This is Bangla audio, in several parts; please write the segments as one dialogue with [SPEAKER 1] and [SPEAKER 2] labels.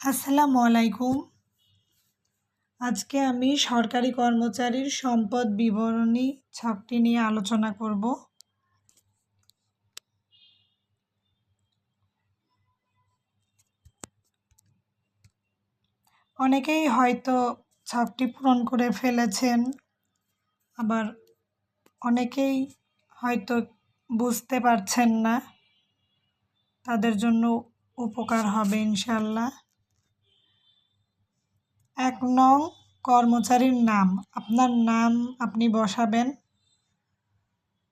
[SPEAKER 1] আসসালামু আলাইকুম। আজকে আমি সরকারি কর্মচারীর সম্পদ বিবরণী ছকটি নিয়ে আলোচনা করব। অনেকেই হয়তো ছকটি পূরণ করে ফেলেছেন, আবার অনেকেই হয়তো বুঝতে পারছেন না, তাদের জন্য উপকার হবে ইনশাল্লাহ এক নং কর্মচারীর নাম। আপনার নাম আপনি বসাবেন।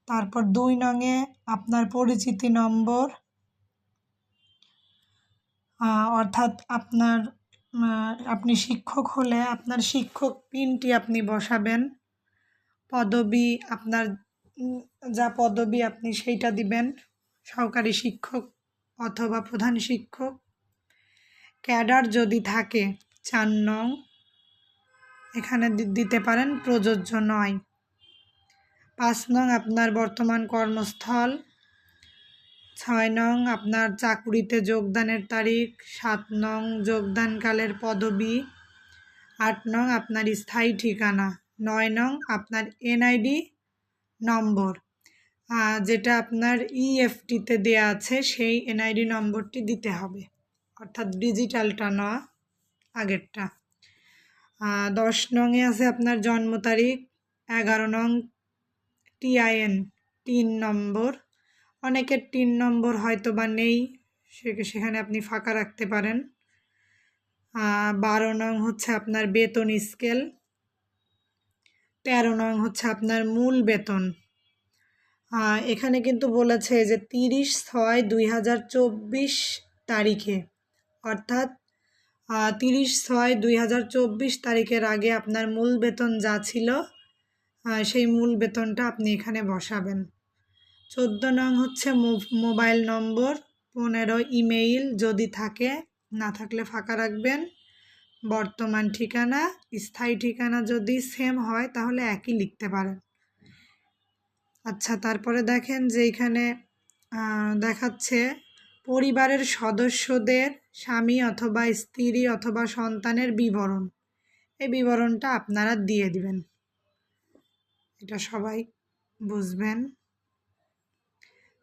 [SPEAKER 1] তারপর দুই নংয়ে আপনার পরিচিতি নম্বর। অর্থাৎ আপনার আপনি শিক্ষক হলে আপনার শিক্ষক পিনটি আপনি বসাবেন। পদবি আপনার যা পদবি আপনি সেইটা দিবেন। সহকারী শিক্ষক অথবা প্রধান শিক্ষক। ক্যাডার যদি থাকে চার নং এখানে দিতে পারেন, প্রযোজ্য নয়। পাঁচ নং আপনার বর্তমান কর্মস্থল। ছয় নং আপনার চাকুরিতে যোগদানের তারিখ। সাত নং যোগদানকালের পদবি। আট নং আপনার স্থায়ী ঠিকানা। নয় নং আপনার এনআইডি নম্বর। যেটা আপনার ইএফটিতে দেয়া আছে, সেই এনআইডি নম্বরটি দিতে হবে। অর্থাৎ ডিজিটালটা নয় আগেরটা। দশ নংয়ে আছে আপনার জন্ম তারিখ, এগারো নং টিআইএন তিন নম্বর। অনেকের তিন নম্বর হয়তো বা নেই সেখানে আপনি ফাঁকা রাখতে পারেন। বারো নং হচ্ছে আপনার বেতন স্কেল। তেরো নং হচ্ছে আপনার মূল বেতন। এখানে কিন্তু বলেছে যে তিরিশ ছয় দুই তারিখে, অর্থাৎ তিরিশ ছয় দুই হাজার চব্বিশ তারিখের আগে আপনার মূল বেতন যা ছিল সেই মূল বেতনটা আপনি এখানে বসাবেন। চোদ্দ নং হচ্ছে মোবাইল নম্বর, পনেরো ইমেইল যদি থাকে, না থাকলে ফাঁকা রাখবেন। বর্তমান ঠিকানা, স্থায়ী ঠিকানা যদি সেম হয়, তাহলে একই লিখতে পারেন। আচ্ছা তারপরে দেখেন যে এখানে দেখাচ্ছে পরিবারের সদস্যদের স্বামী অথবা স্ত্রী অথবা সন্তানের বিবরণ। এই বিবরণটা আপনারা দিয়ে দিবেন। এটা সবাই বুঝবেন।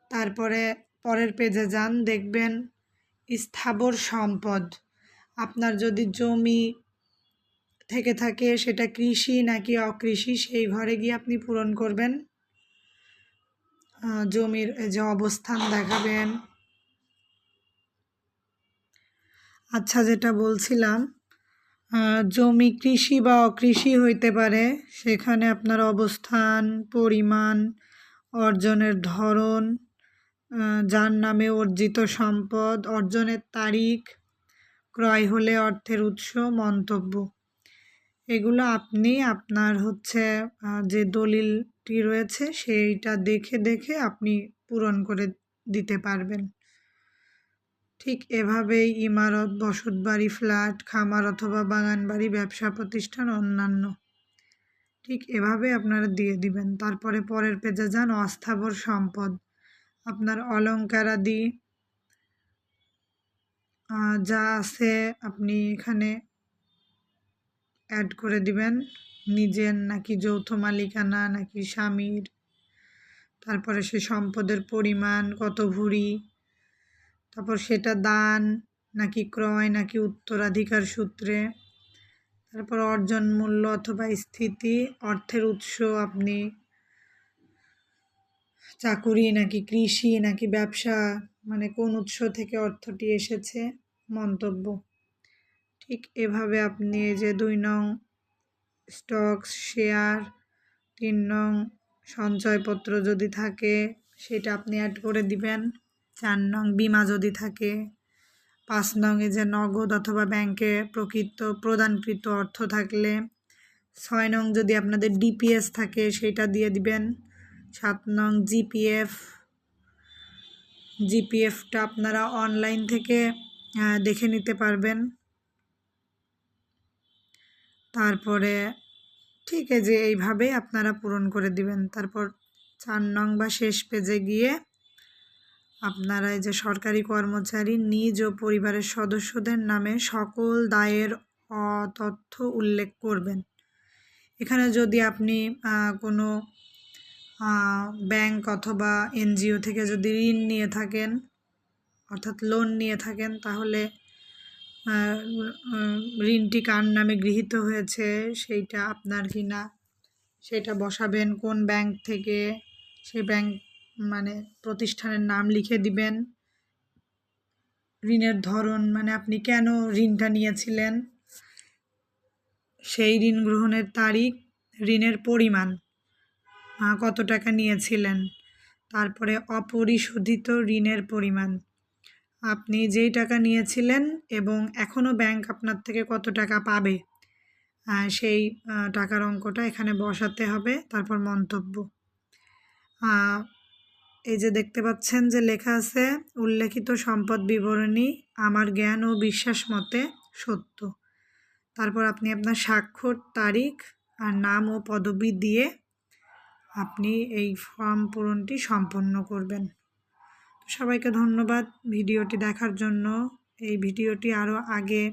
[SPEAKER 1] তারপরে পরের পেজে যান, দেখবেন স্থাবর সম্পদ। আপনার যদি জমি থেকে থাকে, সেটা কৃষি নাকি অকৃষি, সেই ঘরে গিয়ে আপনি পূরণ করবেন। জমির যে অবস্থান দেখাবেন। আচ্ছা যেটা বলছিলাম জমি কৃষি বা অকৃষি হইতে পারে, সেখানে আপনার অবস্থান, পরিমাণ, অর্জনের ধরন যার নামে অর্জিত সম্পদ, অর্জনের তারিখ, ক্রয় হলে অর্থের উৎস, মন্তব্য। এগুলো আপনি, আপনার হচ্ছে যে দলিলটি রয়েছে, সেইটা দেখে দেখে আপনি পূরণ করে দিতে পারবেন। ঠিক এভাবেই ইমারত, বসতবাড়ি, ফ্ল্যাট, খামার অথবা বাগান বাড়ি ব্যবসা প্রতিষ্ঠান, অন্যান্য। ঠিক এভাবে আপনারা দিয়ে দিবেন। তারপরে পরের পেজে যান অস্থাবর সম্পদ। আপনার অলঙ্কারাদি যা আছে আপনি এখানে অ্যাড করে দিবেন। নিজের নাকি যৌথ মালিকানা, নাকি স্বামীর। তারপরে সে সম্পদের পরিমাণ, কত ভুড়ি তারপর সেটা দান, নাকি ক্রয়, নাকি উত্তরাধিকার সূত্রে। তারপর অর্জন মূল্য অথবা স্থিতি, অর্থের উৎস আপনি। চাকুরি, নাকি কৃষি, নাকি ব্যবসা মানে কোন উৎস থেকে অর্থটি এসেছে, মন্তব্য। ঠিক এভাবে আপনি এই যে দুই নং স্টকস, শেয়ার, তিন নং সঞ্চয়পত্র যদি থাকে, সেটা আপনি অ্যাড করে দিবেন। চার নং বিমা যদি থাকে, পাঁচ নংয়ে যে নগদ অথবা ব্যাংকে প্রকৃত প্রদানকৃত অর্থ থাকলে, ছয় নং যদি আপনাদের ডিপিএস থাকে সেটা দিয়ে দিবেন। সাত নং জিপিএফ, জিপিএফটা আপনারা অনলাইন থেকে দেখে নিতে পারবেন। তারপরে ঠিক আছে এইভাবেই আপনারা পূরণ করে দিবেন। তারপর চার নং বা শেষ পেজে গিয়ে আপনারা যে সরকারি কর্মচারী, নিজ ও পরিবারের সদস্যদের নামে সকল দায়ের তথ্য উল্লেখ করবেন। এখানে যদি আপনি কোনো ব্যাংক অথবা এনজিও থেকে যদি ঋণ নিয়ে থাকেন, অর্থাৎ লোন নিয়ে থাকেন, তাহলে ঋণটি কার নামে গৃহীত হয়েছে, সেইটা আপনার কি না সেটা বসাবেন কোন ব্যাংক থেকে, সেই ব্যাংক মানে প্রতিষ্ঠানের নাম লিখে দিবেন। ঋণের ধরন মানে আপনি কেন ঋণটা নিয়েছিলেন? সেই ঋণ গ্রহণের তারিখ, ঋণের পরিমাণ কত টাকা নিয়েছিলেন? তারপরে অপরিশোধিত ঋণের পরিমাণ, আপনি যেই টাকা নিয়েছিলেন এবং এখনও ব্যাংক আপনার থেকে কত টাকা পাবে সেই টাকার অঙ্কটা এখানে বসাতে হবে, তারপর মন্তব্য। এই যে দেখতে পাচ্ছেন যে লেখা আছে, উল্লেখিত সম্পদ বিবরণী আমার জ্ঞান ও বিশ্বাস মতে সত্য। তারপর আপনি আপনার স্বাক্ষর, তারিখ আর নাম ও পদবি দিয়ে আপনি এই ফর্ম পূরণটি সম্পন্ন করবেন। সবাইকে ধন্যবাদ ভিডিওটি দেখার জন্য। এই ভিডিওটি আরও আগে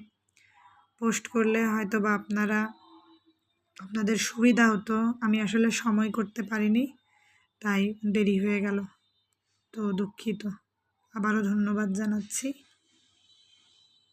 [SPEAKER 1] পোস্ট করলে হয়তো বা আপনারা, আপনাদের সুবিধা হতো। আমি আসলে সময় করতে পারিনি, তাই দেরি হয়ে গেল। তো দুঃখিত। আবারও ধন্যবাদ জানাচ্ছি।